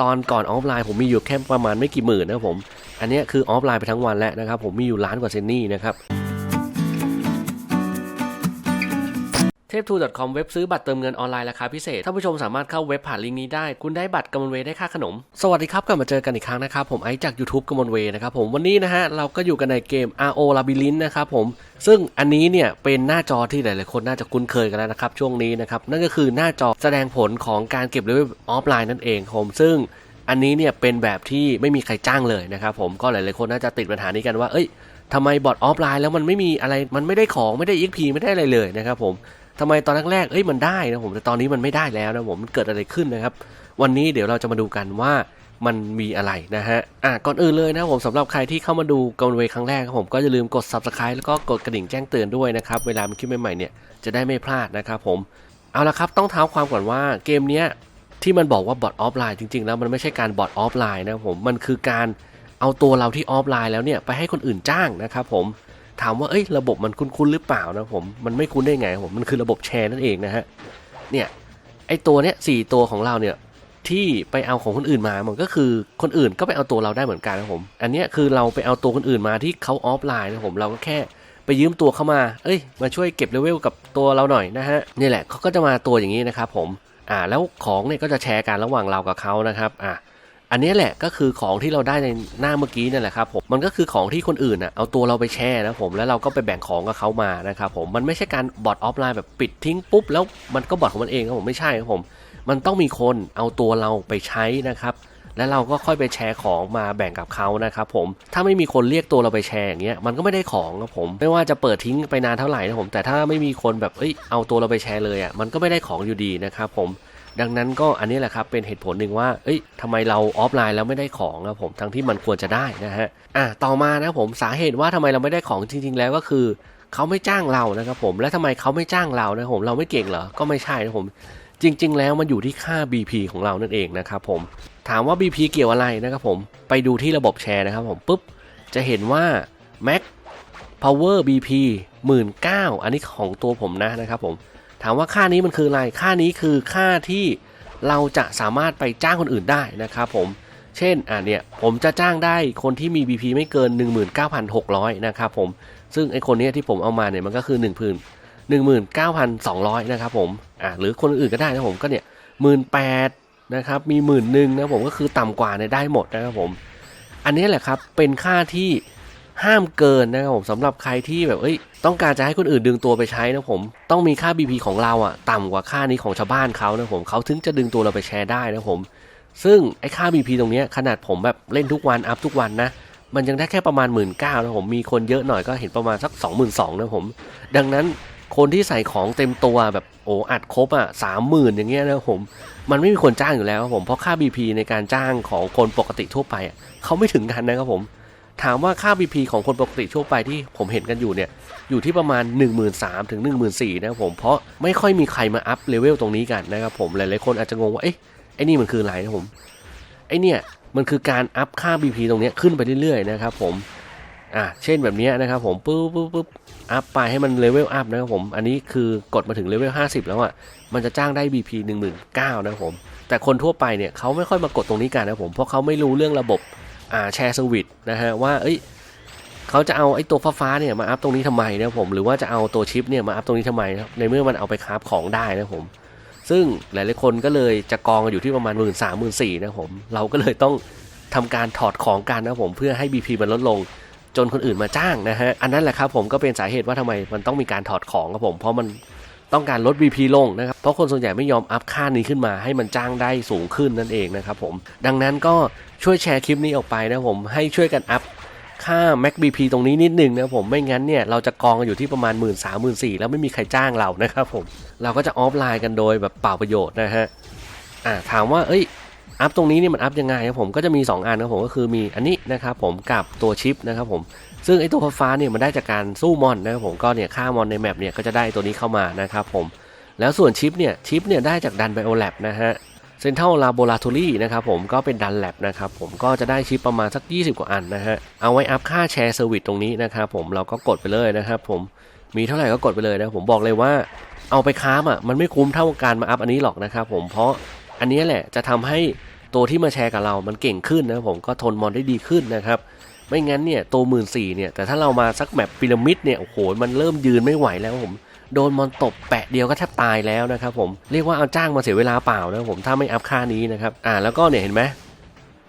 ตอนก่อนออฟไลน์ผมมีอยู่แค่ประมาณไม่กี่หมื่นนะผม อันนี้คือออฟไลน์ไปทั้งวันแล้วนะครับ ผมมีอยู่ล้านกว่าเซนนี่นะครับ เทพทู .com เว็บซื้อบัตรเติมเงินออนไลน์ราคาพิเศษท่านผู้ชมสามารถเข้าเว็บผ่านลิงก์นี้ได้ คุณได้บัตรกำมลเวได้ค่าขนม สวัสดีครับกลับมาเจอกันอีกครั้งนะครับ ผมไอจาก YouTube กำมลเวนะครับผมวันนี้นะฮะ เราก็อยู่กันในเกม RO Labyrinth นะครับผมซึ่งอันนี้เนี่ยเป็นหน้าจอที่หลายๆคนน่าจะคุ้นเคยกันแล้วนะครับช่วงนี้นะครับนั่นก็คือหน้าจอแสดงผลของการเก็บเลเวลออฟไลน์นั่นเองผมซึ่งอันนี้เนี่ยเป็นแบบที่ไม่มีใครจ้างเลยนะครับผมก็หลายๆคนน่าจะติดปัญหานี้กันว่าเอ้ยทำไมบอทออฟไลน์แล้วมันไม่มีอะไรมันไม่ได้ของไม่ได้ XP ไม่ได้อะไรเลยนะครับผม ทำไมตอนแรกๆเอ้ยมันได้นะผมแต่ตอนนี้มันไม่ได้แล้วนะผมมันเกิดอะไรขึ้นนะครับ วันนี้เดี๋ยวเราจะมาดูกันว่ามันมีอะไรนะฮะ อะก่อนอื่นเลยนะผมสำหรับใครที่เข้ามาดูกำลังเวครั้งแรกครับผมก็อย่าลืมกด subscribe แล้วก็กดกระดิ่งแจ้งเตือนด้วยนะครับ เวลามีคลิปใหม่ๆเนี่ยจะได้ไม่พลาดนะครับผม เอาละครับต้องเท้าความก่อนว่าเกมเนี้ยที่มันบอกว่าบอทออฟไลน์จริงๆ แล้วมันไม่ใช่การบอทออฟไลน์นะผมมันคือการเอาตัวเราที่ออฟไลน์แล้วเนี่ยไปให้คนอื่นจ้างนะครับผม ถามว่าเอ้ยระบบมันคุ้นๆหรือเปล่านะผมมันไม่คุ้นได้ไงผมมันคือระบบแชร์นั่นเองนะฮะเนี่ยไอตัวเนี้ยสี่ตัวของเราเนี่ยที่ไปเอาของคนอื่นมามันก็คือคนอื่นก็ไปเอาตัวเราได้เหมือนกันนะผมอันเนี้ยคือเราไปเอาตัวคนอื่นมาที่เขาออฟไลน์นะผมเราก็แค่ไปยืมตัวเข้ามา เอ้ย มาช่วยเก็บเลเวลกับตัวเราหน่อยนะฮะ นี่แหละเขาก็จะมาตัวอย่างนี้นะครับผม อ่า แล้วของเนี่ยก็จะแชร์กันระหว่างเรากับเขานะครับ อ่า อันนี้แหละก็คือของที่เราได้ในหน้าเมื่อกี้นั่นแหละครับผมมันก็คือของที่คนอื่นอะเอาตัวเราไปแชร์นะผมแล้วเราก็ไปแบ่งของกับเขามานะครับผมมันไม่ใช่การบอทออฟไลน์แบบปิดทิ้งปุ๊บแล้วมันก็บอทของมันเองครับผมไม่ใช่ครับผม มันต้องมีคนเอาตัวเราไปใช้นะครับแล้วเราก็ค่อยไปแชร์ของมาแบ่งกับเขานะครับผมถ้าไม่มีคนเรียกตัวเราไปแชร์อย่างเงี้ยมันก็ไม่ได้ของครับผม ไม่ว่าจะเปิดทิ้งไปนานเท่าไหร่นะผมแต่ถ้าไม่มีคนแบบเอ้ยเอาตัวเราไปแชร์เลยอะมันก็ไม่ได้ของอยู่ดีนะครับผม ดังนั้นก็อันนี้แหละครับเป็นเหตุผลหนึ่งว่า เอ้ยทำไมเราออฟไลน์แล้วไม่ได้ของนะผมทั้งที่มันควรจะได้นะฮะอะต่อมานะผมสาเหตุว่าทำไมเราไม่ได้ของจริง ๆ แล้วก็คือเขาไม่จ้างเรานะครับผมและทำไมเขาไม่จ้างเรานะผมเราไม่เก่งเหรอก็ไม่ใช่นะผมจริง ๆ แล้วมันอยู่ที่ค่า BP ของเรานั่นเองนะครับผมถามว่า BP เกี่ยวอะไรนะครับผมไปดูที่ระบบแชร์นะครับผมปุ๊บจะเห็นว่า Max Power BP 19,000อันนี้ของตัวผมนะนะครับผม ถามว่าค่านี้มันคืออะไร ค่านี้คือค่าที่เราจะสามารถไปจ้างคนอื่นได้นะครับผม เช่นอ่าเนี่ยผมจะจ้างได้คนที่มี BP ไม่เกิน 19,600 นะครับผม ซึ่งไอคนนี้ที่ผมเอามาเนี่ยมันก็คือ1พื้น19,200 นะครับผมอ่าหรือคนอื่นก็ได้นะผมก็เนี่ย18,000นะครับมีหมื่นหนึ่งนะผมก็คือต่ำกว่าเนี่ยได้หมดนะครับผม อันนี้แหละครับเป็นค่าที่ ห้ามเกินนะครับผมสำหรับใครที่แบบเอ้ยต้องการจะให้คนอื่นดึงตัวไปใช้นะผมต้องมีค่า BP ของเราอะต่ำกว่าค่านี้ของชาวบ้านเขานะผมเขาถึงจะดึงตัวเราไปแชร์ได้นะผม ซึ่งไอ้ค่า BP ตรงนี้ขนาดผมแบบเล่นทุกวันอัพทุกวันนะมันยังได้แค่ประมาณ 1 9ื่นเนะผมมีคนเยอะหน่อยก็เห็นประมาณสัก 2 2 0 0 0นะผม ดังนั้นคนที่ใส่ของเต็มตัวแบบโอ้อัดครบอะสามหมื่นอย่างเงี้ยนะผม มันไม่มีคนจ้างอยู่แล้วครับผมเพราะค่า BP ในการจ้างของคนปกติทั่วไปเขาไม่ถึงกันนะครับผม ถามว่าค่า BP ของคนปกติทั่วไปที่ผมเห็นกันอยู่เนี่ยอยู่ที่ประมาณ 1 3 0 0 0ถึง1 4 0 0 0นะครับผมเพราะไม่ค่อยมีใครมาอัพเลเวลตรงนี้กันนะครับผมหลายๆคนอาจจะงงว่าเอ๊ะไอ้นี่มันคืออะไรนะผมไอ้เนี่ยมันคือการอัพค่า BP ตรงนี้ขึ้นไปเรื่อยๆนะครับผมอ่าเช่นแบบนี้นะครับผมปุ๊บปุ๊บปุ๊บอัพไปให้มันเลเวลอัพนะครับผมอันนี้คือกดมาถึงเลเวล50 แล้วอะมันจะจ้างได้ BP 19,000นะครับผมแต่คนทั่วไปเนี่ยเขาไม่ค่อยมากดตรงนี้กันนะครับผมเพราะเขาไม่รู้เรื่องระบบ แชร์สวิตนะฮะว่าเอ้ยเขาจะเอาไอ้ตัวฟ้าๆเนี่ยมาอัพตรงนี้ทำไมนะผมหรือว่าจะเอาตัวชิปเนี่ยมาอัพตรงนี้ทำไมนะในเมื่อมันเอาไปคราฟของได้นะผมซึ่งหลายๆคนก็เลยจะกองอยู่ที่ประมาณหมื่นสามหมื่นสี่นะผมเราก็เลยต้องทำการถอดของกันนะผมเพื่อให้ BP มันลดลงจนคนอื่นมาจ้างนะฮะอันนั้นแหละครับผมก็เป็นสาเหตุว่าทำไมมันต้องมีการถอดของครับผมเพราะมัน ต้องการลด VP ลงนะครับ เพราะคนส่วนใหญ่ไม่ยอมอัพค่านี้ขึ้นมาให้มันจ้างได้สูงขึ้นนั่นเองนะครับผม ดังนั้นก็ช่วยแชร์คลิปนี้ออกไปนะผม ให้ช่วยกันอัพค่า Mac BP ตรงนี้นิดนึงนะผม ไม่งั้นเนี่ยเราจะกองอยู่ที่ประมาณ 1 3 0 0 0 0 1 4แล้วไม่มีใครจ้างเรานะครับผม เราก็จะออฟไลน์กันโดยแบบเปล่าประโยชน์นะฮะ อ่าถามว่า เอ้ย อัพตรงนี้นี่มันอัพยังไงครับผมก็จะมี 2 อันครับผมก็คือมีอันนี้นะครับผมกับตัวชิปนะครับผมซึ่งไอ้ตัวฟ้าเนี่ยมันได้จากการสู้มอนนะครับผมก็เนี่ยค่ามอนในแมปเนี่ยก็จะได้ตัวนี้เข้ามานะครับผมแล้วส่วนชิปเนี่ยชิปเนี่ยได้จากดันไบโอแลบนะฮะเซนทรัลลาโบราทอรี่นะครับผมก็เป็นดันแลบนะครับผมก็จะได้ชิปประมาณสัก 20 กว่าอันนะฮะเอาไว้อัพค่าแชร์เซอร์วิสตรงนี้นะครับผมเราก็กดไปเลยนะครับผมมีเท่าไหร่ก็กดไปเลยนะผมบอกเลยว่าเอาไปค้ามอะมันไม่คุ้มเท่าการมาอัพอันนี้หรอกนะครับผมเพราะอันนี้แหละจะทำให้ ตัวที่มาแชร์กับเรา มันเก่งขึ้นนะผมก็ทนมอนได้ดีขึ้นนะครับ ไม่งั้นเนี่ยตัวหมื่นสี่เนี่ย แต่ถ้าเรามาสักแมปพีระมิดเนี่ย โอ้โห มันเริ่มยืนไม่ไหวแล้วผม โดนมอนตบแปะเดียวก็แทบตายแล้วนะครับผม เรียกว่าเอาจ้างมาเสียเวลาเปล่านะผมถ้าไม่อัพค่านี้นะครับ อ่าแล้วก็เนี่ยเห็นไหม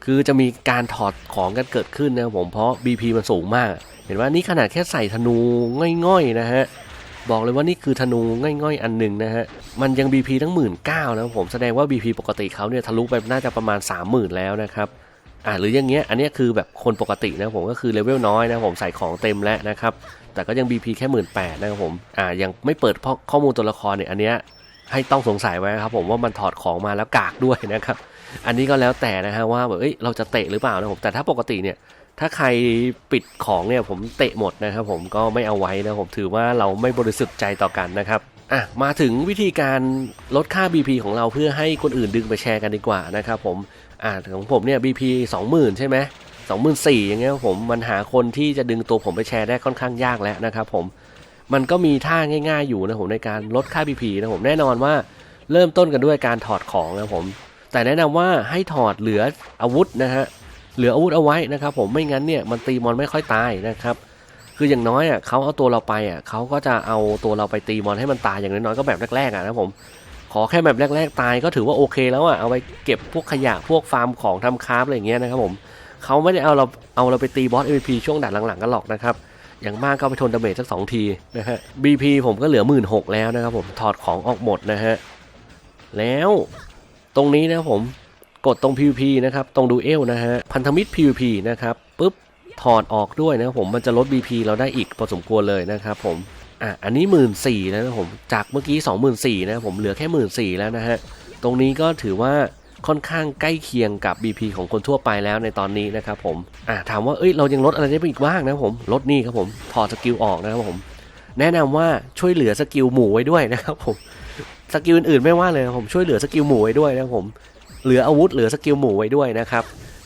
คือจะมีการถอดของกันเกิดขึ้นนะครับผมเพราะ BP มันสูงมาก เห็นว่านี่ขนาดแค่ใส่ธนูง่อยๆนะฮะ บอกเลยว่านี่คือธนูง่อยๆ อันหนึ่งนะฮะ มันยัง BP ทั้งหมื่นเก้านะผมแสดงว่า BP ปกติเขาเนี่ยทะลุไปน่าจะประมาณ 30,000 แล้วนะครับอ่าหรืออย่างเงี้ยอันเนี้ยคือแบบคนปกตินะผมก็คือเลเวลน้อยนะผมใส่ของเต็มแล้วนะครับ แต่ก็ยัง BP แค่หมื่นแปดนะครับผมอ่ายังไม่เปิดข้อมูลตัวละครเนี่ยอันเนี้ยให้ต้องสงสัยไว้ครับผมว่ามันถอดของมาแล้วกากด้วยนะครับ อันนี้ก็แล้วแต่นะฮะว่าแบบเอ้ยเราจะเตะหรือเปล่านะผมแต่ถ้าปกติเนี่ย ถ้าใครปิดของเนี่ยผมเตะหมดนะครับ ผมก็ไม่เอาไว้นะผมถือว่าเราไม่บริสุทธิ์ใจต่อกันนะครับอะมาถึงวิธีการลดค่า BP ของเราเพื่อให้คนอื่นดึงไปแชร์กันดีกว่านะครับผมอ่าของผมเนี่ย BP 20,000 ใช่ไหม24,000อย่างเงี้ยผมมันหาคนที่จะดึงตัวผมไปแชร์ได้ค่อนข้างยากแล้วนะครับผมมันก็มีท่าง่าย ๆ อยู่นะผมในการลดค่า BP นะผมแน่นอนว่าเริ่มต้นกันด้วยการถอดของนะผมแต่แนะนำว่าให้ถอดเหลืออาวุธนะฮะ เหลืออาวุธเอาไว้นะครับ ผมไม่งั้นเนี่ยมันตีมอนไม่ค่อยตายนะครับ คืออย่างน้อยอะเขาเอาตัวเราไปอะเขาก็จะเอาตัวเราไปตีมอนให้มันตายอย่างน้อยๆก็แบบแรกๆอะนะผมขอแค่แบบแรก ๆ ตายก็ถือว่าโอเคแล้วอะเอาไปเก็บพวกขยะพวกฟาร์มของทำคราฟอะไรอย่างเงี้ยนะครับผมเขาไม่ได้เอาเราเอาเราไปตีบอส MVP ช่วงด่านหลังๆกันหรอกนะครับอย่างมากก็ไปทนดาเมจสักสองทีนะฮะ BP ผมก็เหลือหมื่นหกแล้วนะครับผมถอดของออกหมดนะฮะแล้วตรงนี้นะผม กดตรง PVP นะครับ ตรงดูเอลนะฮะ พันธมิตร PVP นะครับปุ๊บถอดออกด้วยนะผมมันจะลด BP เราได้อีกพอสมควรเลยนะครับผมอะอันนี้1 4ื่นนะครับผมจากเมื่อกี้24,000นะครับผมเหลือแค่1 4ื่นแล้วนะฮะตรงนี้ก็ถือว่าค่อนข้างใกล้เคียงกับ BP ของคนทั่วไปแล้วในตอนนี้นะครับผมอะถามว่าเอ้ยเรายังลดอะไรได้อีกบ้างนะผมลดนี่ครับผมถอดสกิลออกนะครับผม แนะนำว่าช่วยเหลือสกิลหมู่ไว้ด้วยนะครับผมสกิลอื่นๆไม่ว่าเลยนะผมช่วยเหลือสกิลหมู่ไว้ด้วยนะผม เหลืออาวุธเหลือสกิลหมู่ไว้ด้วยนะครับ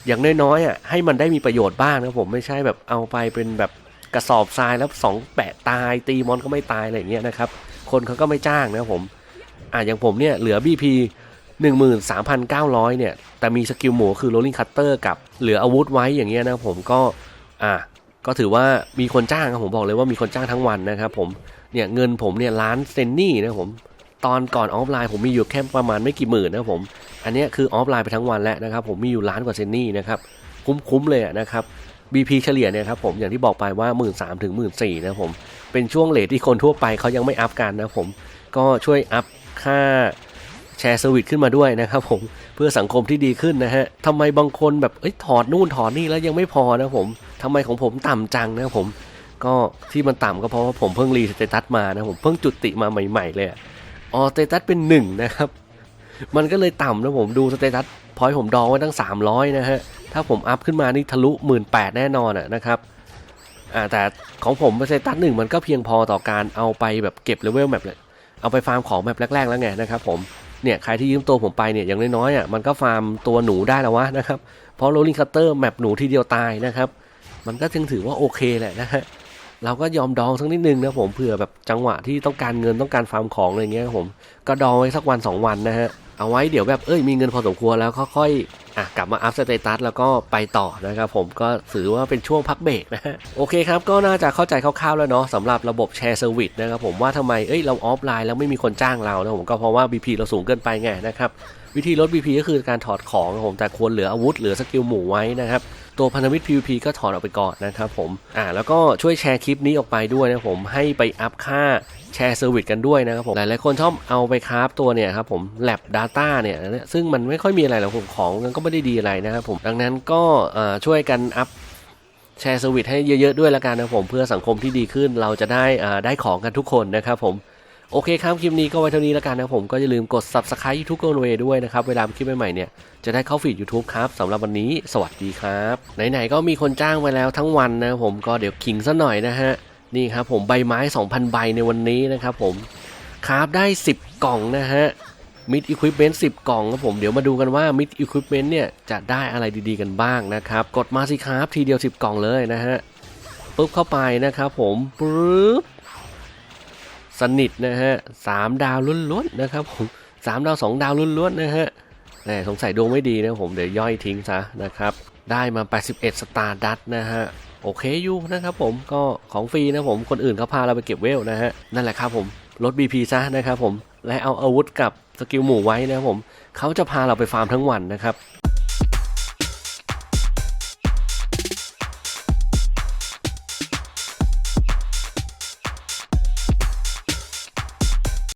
อย่างน้อยๆอะให้มันได้มีประโยชน์บ้างนะผมไม่ใช่แบบเอาไปเป็นแบบกระสอบทรายแล้วสองแปะตาย ตีมอนก็ไม่ตายอะไรอย่างเงี้ยนะครับ คนเขาก็ไม่จ้างนะผมอะอย่างผมเนี่ยเหลือ BP 13,900 เนี่ย แต่มีสกิลหมู่คือ rolling cutter กับเหลืออาวุธไว้อย่างเงี้ยนะผมก็อะก็ถือว่ามีคนจ้างครับผมบอกเลยว่ามีคนจ้างทั้งวันนะครับผมเนี่ยเงินผมเนี่ยล้านเซนนี่นะผม ตอนก่อนออฟไลน์ผมมีอยู่แค่ประมาณไม่กี่หมื่นนะผม อันนี้คือออฟไลน์ไปทั้งวันแล้วนะครับ ผมมีอยู่ล้านกว่าเซนนี่นะครับ คุ้มๆเลยนะครับ BP เฉลี่ยเนี่ยครับผมอย่างที่บอกไปว่า 1 3ื่นถึงหมื่นสี่นะผม เป็นช่วงเลทที่คนทั่วไปเขายังไม่อัพกันนะผม ก็ช่วยอัพค่าแชร์สวิตขึ้นมาด้วยนะครับผมเพื่อสังคมที่ดีขึ้นนะฮะทำไมบางคนแบบเอ้ยถอดนู่นถอดนี่แล้วยังไม่พอนะผมทำไมของผมต่ำจังนะผม ก็ที่มันต่ำก็เพราะว่าผมเพิ่งรีสเตตัสมานะผมเพิ่งจุติมาใหม่ ๆ เลย อ๋อสเตตัสเป็นหนึ่งนะครับ มันก็เลยต่ำนะผมดูสเตตัสพอยผมดองไว้ตั้ง 300 นะฮะ ถ้าผมอัพขึ้นมานี่ทะลุ 1 8ื่นแน่นอนอะนะครับอ่าแต่ของผมสเตตัสหนึ่งมันก็เพียงพอต่อการเอาไปแบบเก็บเลเวลแมปเลยเอาไปฟาร์มของแมปแรก ๆ แล้วไงนะครับผมเนี่ยใครที่ยืมตัวผมไปเนี่ยอย่างน้อยๆอะมันก็ฟาร์มตัวหนูได้แล้ววะนะครับเพราะโรลลิงคัตเตอร์แมปหนูทีเดียวตายนะครับ มันก็จึงถือว่าโอเคแหละนะฮะ เราก็ยอมดองสักนิดนึงนะผมเผื่อแบบจังหวะที่ต้องการเงินต้องการฟาร์มของอะไรเงี้ยครับผมก็ดองไว้สักวัน 2 วันนะฮะเอาไว้เดี๋ยวแบบเอ้ยมีเงินพอสมควรแล้วค่อยๆอะกลับมาอัพสเตตัสแล้วก็ไปต่อนะครับผมก็ถือว่าเป็นช่วงพักเบรกนะฮะโอเคครับก็น่าจะเข้าใจคร่าวๆแล้วเนาะสำหรับระบบแชร์เซอร์วิสนะครับผมว่าทำไมเอ้ยเราออฟไลน์แล้วไม่มีคนจ้างเรานะผมก็เพราะว่า BP เราสูงเกินไปไงนะครับวิธีลด BP ก็คือการถอดของนะผมแต่ควรเหลืออาวุธเหลือสกิลหมู่ไว้นะครับ ตัวพันธมิตร PVP ก็ถอดออกไปก่อนนะครับผมอ่าแล้วก็ช่วยแชร์คลิปนี้ออกไปด้วยนะผมให้ไปอัพค่าแชร์เซอร์วิสกันด้วยนะครับผมหลายๆคนชอบเอาไปคราฟตัวเนี่ยครับผม Lab Data เนี่ยซึ่งมันไม่ค่อยมีอะไรหรอกผมของมันก็ไม่ได้ดีอะไรนะครับผมดังนั้นก็อ่าช่วยกันอัพแชร์เซอร์วิสให้เยอะ ๆ ด้วยละกันนะผมเพื่อสังคมที่ดีขึ้นเราจะได้อ่าได้ของกันทุกคนนะครับผม โอเคครับคลิปนี้ก็ไว้เท่านี้แล้วกันนะผมก็อย่าลืมกด subscribe YouTube ก o นเวด้วยนะครับ เวลาคลิปใหม่ๆเนี่ย จะได้เข้าฟีด YouTube ครับสำหรับวันนี้สวัสดีครับ ไหนๆก็มีคนจ้างไว้แล้วทั้งวันนะผมก็เดี๋ยวขิงซะหน่อยนะฮะ นี่ครับผมใบไม้ 2,000 ใบในวันนี้นะครับผมคราฟได้ 10 กล่องนะฮะมิดอุปเมนต์10กล่องครับผมเดี๋ยวมาดูกันว่ามิดอุปเมนต์เนี่ยจะได้อะไรดีๆกันบ้างนะครับกดมาสิครับทีเดียว 10 กล่องเลยนะฮะปุ๊บเข้าไปนะครับผมปุ๊บ สนิทนะฮะสามดาวล้วนๆนะครับผมสามดาวสองดาวล้วนๆนะฮะแหมสงสัยดวงไม่ดีนะผมเดี๋ยวย่อยทิ้งซะนะครับได้มา 81 สตาร์ดัตนะฮะโอเคอยู่นะครับผมก็ของฟรีนะผมคนอื่นเขาพาเราไปเก็บเวลนะฮะนั่นแหละครับผมลด BP ซะนะครับผมและเอาอาวุธกับสกิลหมู่ไว้นะครับผมเขาจะพาเราไปฟาร์มทั้งวันนะครับ